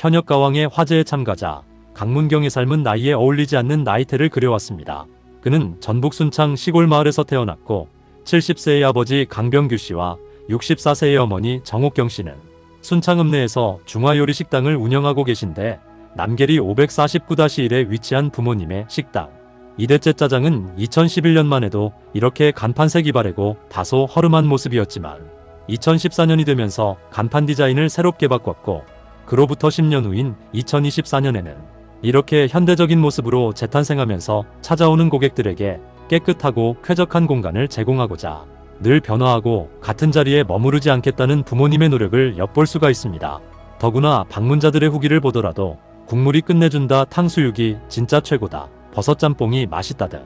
현역 가왕의 화제에 참가자 강문경의 삶은 나이에 어울리지 않는 나이테를 그려왔습니다. 그는 전북 순창 시골 마을에서 태어났고 70세의 아버지 강병규 씨와 64세의 어머니 정옥경 씨는 순창 읍내에서 중화요리 식당을 운영하고 계신데 남계리 549-1에 위치한 부모님의 식당. 이대째 짜장은 2011년만 해도 이렇게 간판색 이발이고 다소 허름한 모습이었지만 2014년이 되면서 간판 디자인을 새롭게 바꿨고 그로부터 10년 후인 2024년에는 이렇게 현대적인 모습으로 재탄생하면서 찾아오는 고객들에게 깨끗하고 쾌적한 공간을 제공하고자 늘 변화하고 같은 자리에 머무르지 않겠다는 부모님의 노력을 엿볼 수가 있습니다. 더구나 방문자들의 후기를 보더라도 국물이 끝내준다 탕수육이 진짜 최고다 버섯 짬뽕이 맛있다 등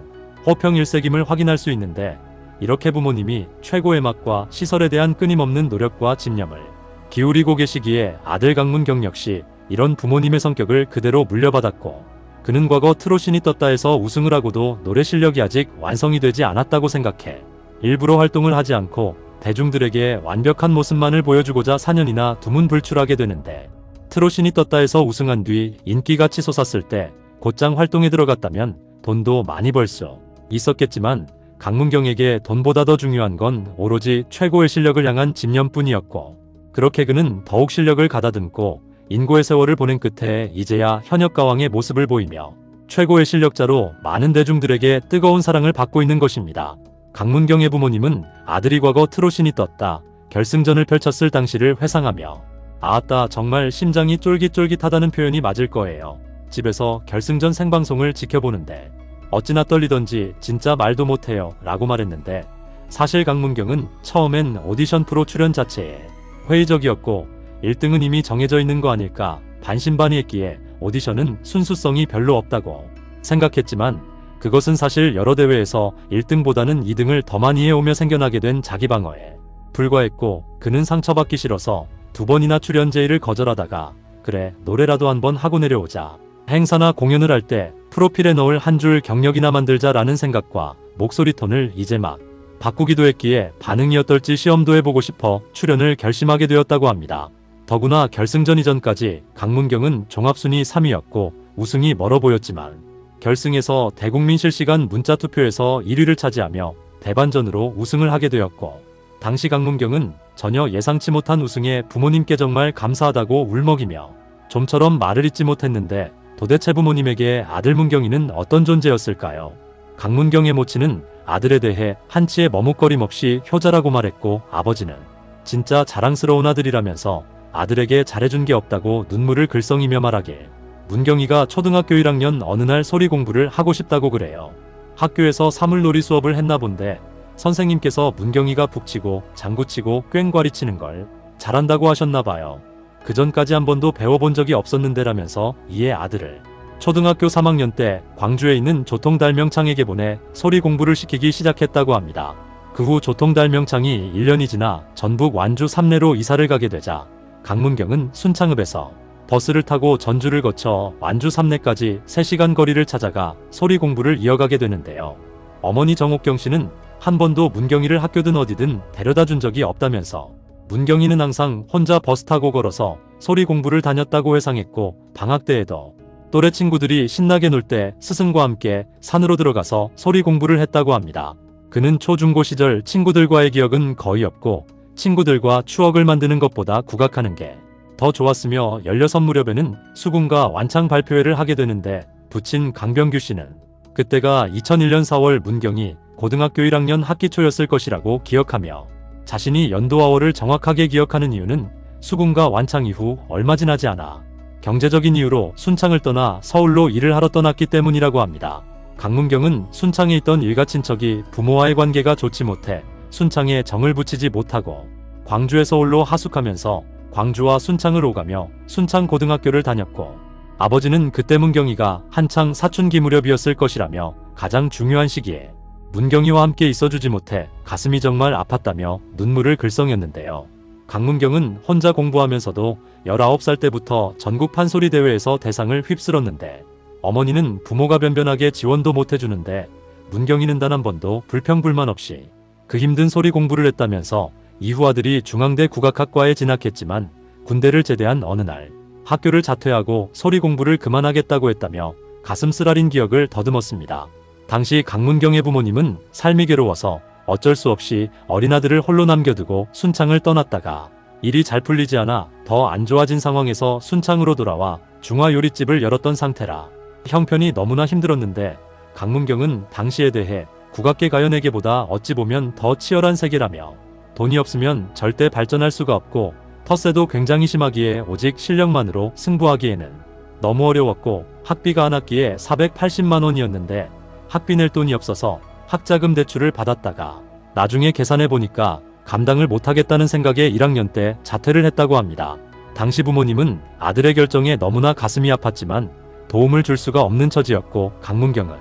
호평 일색임을 확인할 수 있는데 이렇게 부모님이 최고의 맛과 시설에 대한 끊임없는 노력과 집념을 기울이고 계시기에 아들 강문경 역시 이런 부모님의 성격을 그대로 물려받았고 그는 과거 트로신이 떴다에서 우승을 하고도 노래 실력이 아직 완성이 되지 않았다고 생각해 일부러 활동을 하지 않고 대중들에게 완벽한 모습만을 보여주고자 4년이나 두문불출하게 되는데 트로신이 떴다에서 우승한 뒤 인기가 치솟았을 때 곧장 활동에 들어갔다면 돈도 많이 벌 수 있었겠지만 강문경에게 돈보다 더 중요한 건 오로지 최고의 실력을 향한 집념뿐이었고 그렇게 그는 더욱 실력을 가다듬고 인고의 세월을 보낸 끝에 이제야 현역 가왕의 모습을 보이며 최고의 실력자로 많은 대중들에게 뜨거운 사랑을 받고 있는 것입니다. 강문경의 부모님은 아들이 과거 트로신이 떴다 결승전을 펼쳤을 당시를 회상하며 아따 정말 심장이 쫄깃쫄깃하다는 표현이 맞을 거예요. 집에서 결승전 생방송을 지켜보는데 어찌나 떨리던지 진짜 말도 못해요 라고 말했는데 사실 강문경은 처음엔 오디션 프로 출연 자체에 회의적이었고 1등은 이미 정해져 있는 거 아닐까 반신반의했기에 오디션은 순수성이 별로 없다고 생각했지만 그것은 사실 여러 대회에서 1등보다는 2등을 더 많이 해오며 생겨나게 된 자기 방어에 불과했고 그는 상처받기 싫어서 두 번이나 출연 제의를 거절하다가 그래 노래라도 한번 하고 내려오자 행사나 공연을 할 때 프로필에 넣을 한 줄 경력이나 만들자라는 생각과 목소리 톤을 이제 막 바꾸기도 했기에 반응이 어떨지 시험도 해보고 싶어 출연을 결심하게 되었다고 합니다. 더구나 결승전 이전까지 강문경은 종합순위 3위였고 우승이 멀어 보였지만 결승에서 대국민 실시간 문자 투표에서 1위를 차지하며 대반전으로 우승을 하게 되었고 당시 강문경은 전혀 예상치 못한 우승에 부모님께 정말 감사하다고 울먹이며 좀처럼 말을 잇지 못했는데 도대체 부모님에게 아들 문경이는 어떤 존재였을까요? 강문경의 모친은 아들에 대해 한치의 머뭇거림 없이 효자라고 말했고 아버지는 진짜 자랑스러운 아들이라면서 아들에게 잘해준 게 없다고 눈물을 글썽이며 말하길 문경이가 초등학교 1학년 어느 날 소리 공부를 하고 싶다고 그래요. 학교에서 사물놀이 수업을 했나 본데 선생님께서 문경이가 북치고 장구치고 꽹과리 치는 걸 잘한다고 하셨나 봐요. 그 전까지 한 번도 배워본 적이 없었는데라면서 이에 아들을 초등학교 3학년 때 광주에 있는 조통달명창에게 보내 소리 공부를 시키기 시작했다고 합니다. 그 후 조통달명창이 1년이 지나 전북 완주 삼내로 이사를 가게 되자 강문경은 순창읍에서 버스를 타고 전주를 거쳐 완주 삼내까지 3시간 거리를 찾아가 소리 공부를 이어가게 되는데요. 어머니 정옥경 씨는 한 번도 문경이를 학교든 어디든 데려다 준 적이 없다면서 문경이는 항상 혼자 버스 타고 걸어서 소리 공부를 다녔다고 회상했고 방학 때에도 또래 친구들이 신나게 놀 때 스승과 함께 산으로 들어가서 소리 공부를 했다고 합니다. 그는 초중고 시절 친구들과의 기억은 거의 없고 친구들과 추억을 만드는 것보다 국악하는 게 더 좋았으며 16 무렵에는 수군과 완창 발표회를 하게 되는데 부친 강병규 씨는 그때가 2001년 4월 문경이 고등학교 1학년 학기 초였을 것이라고 기억하며 자신이 연도와월을 정확하게 기억하는 이유는 수군과 완창 이후 얼마 지나지 않아 경제적인 이유로 순창을 떠나 서울로 일을 하러 떠났기 때문이라고 합니다. 강문경은 순창에 있던 일가 친척이 부모와의 관계가 좋지 못해 순창에 정을 붙이지 못하고 광주에 서울로 하숙하면서 광주와 순창을 오가며 순창 고등학교를 다녔고 아버지는 그때 문경이가 한창 사춘기 무렵이었을 것이라며 가장 중요한 시기에 문경이와 함께 있어주지 못해 가슴이 정말 아팠다며 눈물을 글썽였는데요. 강문경은 혼자 공부하면서도 19살 때부터 전국 판소리 대회에서 대상을 휩쓸었는데 어머니는 부모가 변변하게 지원도 못해주는데 문경이는 단 한 번도 불평불만 없이 그 힘든 소리 공부를 했다면서 이후 아들이 중앙대 국악학과에 진학했지만 군대를 제대한 어느 날 학교를 자퇴하고 소리 공부를 그만하겠다고 했다며 가슴 쓰라린 기억을 더듬었습니다. 당시 강문경의 부모님은 삶이 괴로워서 어쩔 수 없이 어린아들을 홀로 남겨두고 순창을 떠났다가 일이 잘 풀리지 않아 더 안 좋아진 상황에서 순창으로 돌아와 중화 요리집을 열었던 상태라 형편이 너무나 힘들었는데 강문경은 당시에 대해 국악계 가연에게보다 어찌 보면 더 치열한 세계라며 돈이 없으면 절대 발전할 수가 없고 텃세도 굉장히 심하기에 오직 실력만으로 승부하기에는 너무 어려웠고 학비가 한 학기에 480만 원이었는데 학비 낼 돈이 없어서 학자금 대출을 받았다가 나중에 계산해 보니까 감당을 못하겠다는 생각에 1학년 때 자퇴를 했다고 합니다. 당시 부모님은 아들의 결정에 너무나 가슴이 아팠지만 도움을 줄 수가 없는 처지였고 강문경은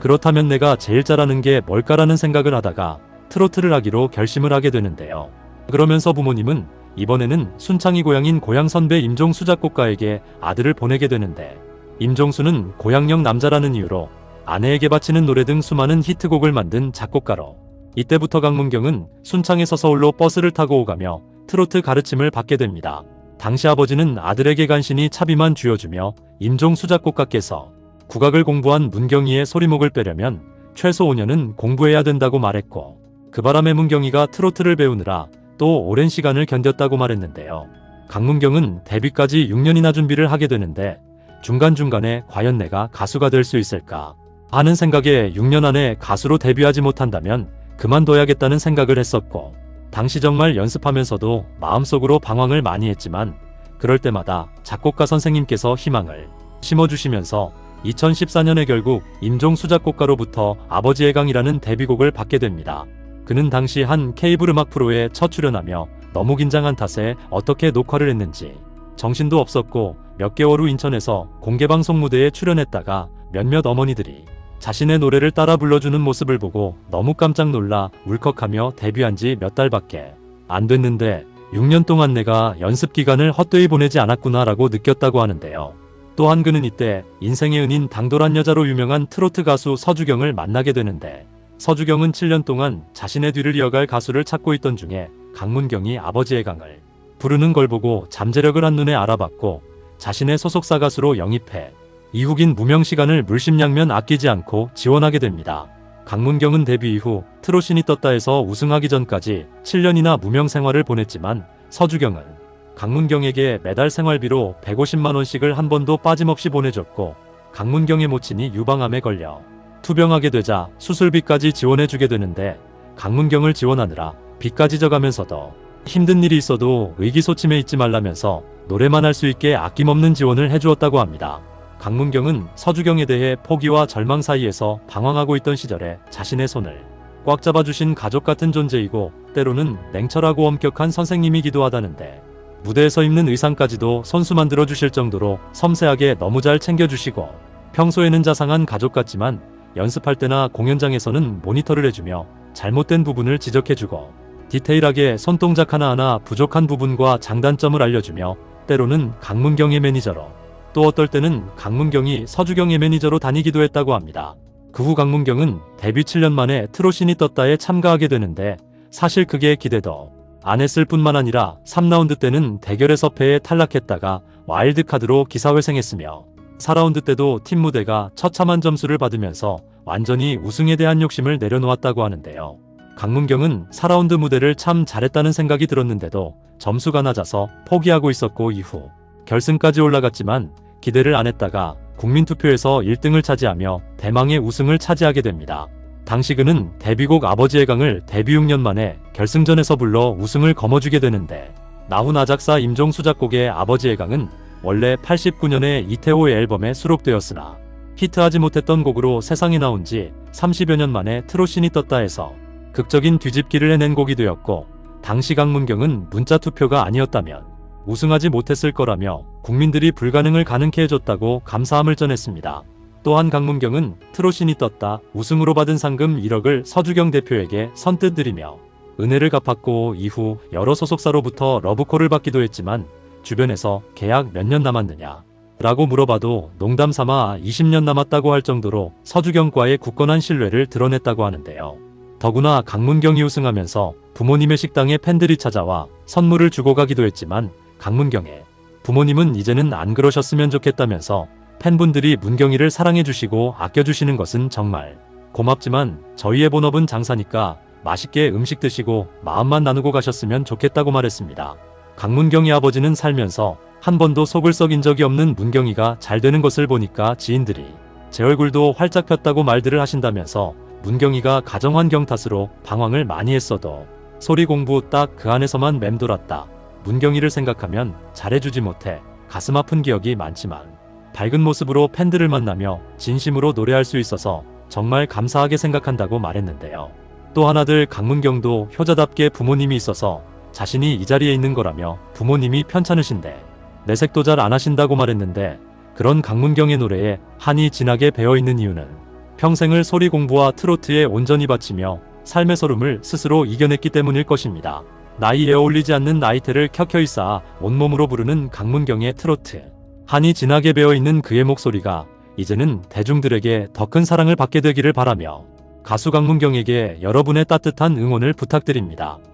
그렇다면 내가 제일 잘하는 게 뭘까라는 생각을 하다가 트로트를 하기로 결심을 하게 되는데요. 그러면서 부모님은 이번에는 순창이 고향인 고향 선배 임종수 작곡가에게 아들을 보내게 되는데 임종수는 고향형 남자라는 이유로 아내에게 바치는 노래 등 수많은 히트곡을 만든 작곡가로 이때부터 강문경은 순창에서 서울로 버스를 타고 오가며 트로트 가르침을 받게 됩니다. 당시 아버지는 아들에게 간신히 차비만 쥐어주며 임종수 작곡가께서 국악을 공부한 문경이의 소리목을 빼려면 최소 5년은 공부해야 된다고 말했고 그 바람에 문경이가 트로트를 배우느라 또 오랜 시간을 견뎠다고 말했는데요. 강문경은 데뷔까지 6년이나 준비를 하게 되는데 중간중간에 과연 내가 가수가 될 수 있을까 하는 생각에 6년 안에 가수로 데뷔하지 못한다면 그만둬야겠다는 생각을 했었고 당시 정말 연습하면서도 마음속으로 방황을 많이 했지만 그럴 때마다 작곡가 선생님께서 희망을 심어주시면서 2014년에 결국 임종수 작곡가로부터 아버지의 강이라는 데뷔곡을 받게 됩니다. 그는 당시 한 케이블 음악 프로에 첫 출연하며 너무 긴장한 탓에 어떻게 녹화를 했는지 정신도 없었고 몇 개월 후 인천에서 공개방송 무대에 출연했다가 몇몇 어머니들이 자신의 노래를 따라 불러주는 모습을 보고 너무 깜짝 놀라 울컥하며 데뷔한 지 몇 달밖에 안 됐는데 6년 동안 내가 연습 기간을 헛되이 보내지 않았구나 라고 느꼈다고 하는데요. 또한 그는 이때 인생의 은인 당돌한 여자로 유명한 트로트 가수 서주경을 만나게 되는데 서주경은 7년 동안 자신의 뒤를 이어갈 가수를 찾고 있던 중에 강문경이 아버지의 강을 부르는 걸 보고 잠재력을 한눈에 알아봤고 자신의 소속사 가수로 영입해 이후긴 무명 시간을 물심양면 아끼지 않고 지원하게 됩니다. 강문경은 데뷔 이후 트로신이 떴다 에서 우승하기 전까지 7년이나 무명 생활을 보냈지만 서주경은 강문경에게 매달 생활비로 150만 원씩을 한 번도 빠짐없이 보내줬고 강문경의 모친이 유방암에 걸려 투병하게 되자 수술비까지 지원해주게 되는데 강문경을 지원하느라 빚까지 져가면서도 힘든 일이 있어도 의기소침해 있지 말라면서 노래만 할 수 있게 아낌없는 지원을 해주었다고 합니다. 강문경은 서주경에 대해 포기와 절망 사이에서 방황하고 있던 시절에 자신의 손을 꽉 잡아주신 가족 같은 존재이고 때로는 냉철하고 엄격한 선생님이기도 하다는데 무대에서 입는 의상까지도 선수 만들어 주실 정도로 섬세하게 너무 잘 챙겨주시고 평소에는 자상한 가족 같지만 연습할 때나 공연장에서는 모니터를 해주며 잘못된 부분을 지적해주고 디테일하게 손동작 하나하나 부족한 부분과 장단점을 알려주며 때로는 강문경의 매니저로 또 어떨 때는 강문경이 서주경의 매니저로 다니기도 했다고 합니다. 그 후 강문경은 데뷔 7년 만에 트로신이 떴다에 참가하게 되는데 사실 그게 기대도 안 했을 뿐만 아니라 3라운드 때는 대결에서 패에 탈락했다가 와일드카드로 기사회생했으며 4라운드 때도 팀 무대가 처참한 점수를 받으면서 완전히 우승에 대한 욕심을 내려놓았다고 하는데요. 강문경은 4라운드 무대를 참 잘했다는 생각이 들었는데도 점수가 낮아서 포기하고 있었고 이후 결승까지 올라갔지만 기대를 안 했다가 국민투표에서 1등을 차지하며 대망의 우승을 차지하게 됩니다. 당시 그는 데뷔곡 아버지의 강을 데뷔 6년 만에 결승전에서 불러 우승을 거머쥐게 되는데 나훈 아 작사 임종수 작곡의 아버지의 강은 원래 89년에 이태호의 앨범에 수록되었으나 히트하지 못했던 곡으로 세상에 나온 지 30여 년 만에 트로신이 떴다 해서 극적인 뒤집기를 해낸 곡이 되었고 당시 강문경은 문자 투표가 아니었다면 우승하지 못했을 거라며 국민들이 불가능을 가능케 해줬다고 감사함을 전했습니다. 또한 강문경은 트로신이 떴다 우승으로 받은 상금 1억을 서주경 대표에게 선뜻 드리며 은혜를 갚았고 이후 여러 소속사로부터 러브콜을 받기도 했지만 주변에서 계약 몇 년 남았느냐 라고 물어봐도 농담 삼아 20년 남았다고 할 정도로 서주경과의 굳건한 신뢰를 드러냈다고 하는데요. 더구나 강문경이 우승하면서 부모님의 식당에 팬들이 찾아와 선물을 주고 가기도 했지만 강문경의 부모님은 이제는 안 그러셨으면 좋겠다면서 팬분들이 문경이를 사랑해주시고 아껴주시는 것은 정말 고맙지만 저희의 본업은 장사니까 맛있게 음식 드시고 마음만 나누고 가셨으면 좋겠다고 말했습니다. 강문경이 아버지는 살면서 한 번도 속을 썩인 적이 없는 문경이가 잘 되는 것을 보니까 지인들이 제 얼굴도 활짝 폈다고 말들을 하신다면서 문경이가 가정환경 탓으로 방황을 많이 했어도 소리 공부 딱 그 안에서만 맴돌았다. 문경이를 생각하면 잘해주지 못해 가슴 아픈 기억이 많지만 밝은 모습으로 팬들을 만나며 진심으로 노래할 수 있어서 정말 감사하게 생각한다고 말했는데요. 또 하나들 강문경도 효자답게 부모님이 있어서 자신이 이 자리에 있는 거라며 부모님이 편찮으신데 내색도 잘 안 하신다고 말했는데 그런 강문경의 노래에 한이 진하게 배어있는 이유는 평생을 소리 공부와 트로트에 온전히 바치며 삶의 소름을 스스로 이겨냈기 때문일 것입니다. 나이에 어울리지 않는 나이테를 켜켜이 쌓아 온몸으로 부르는 강문경의 트로트. 한이 진하게 배어있는 그의 목소리가 이제는 대중들에게 더 큰 사랑을 받게 되기를 바라며 가수 강문경에게 여러분의 따뜻한 응원을 부탁드립니다.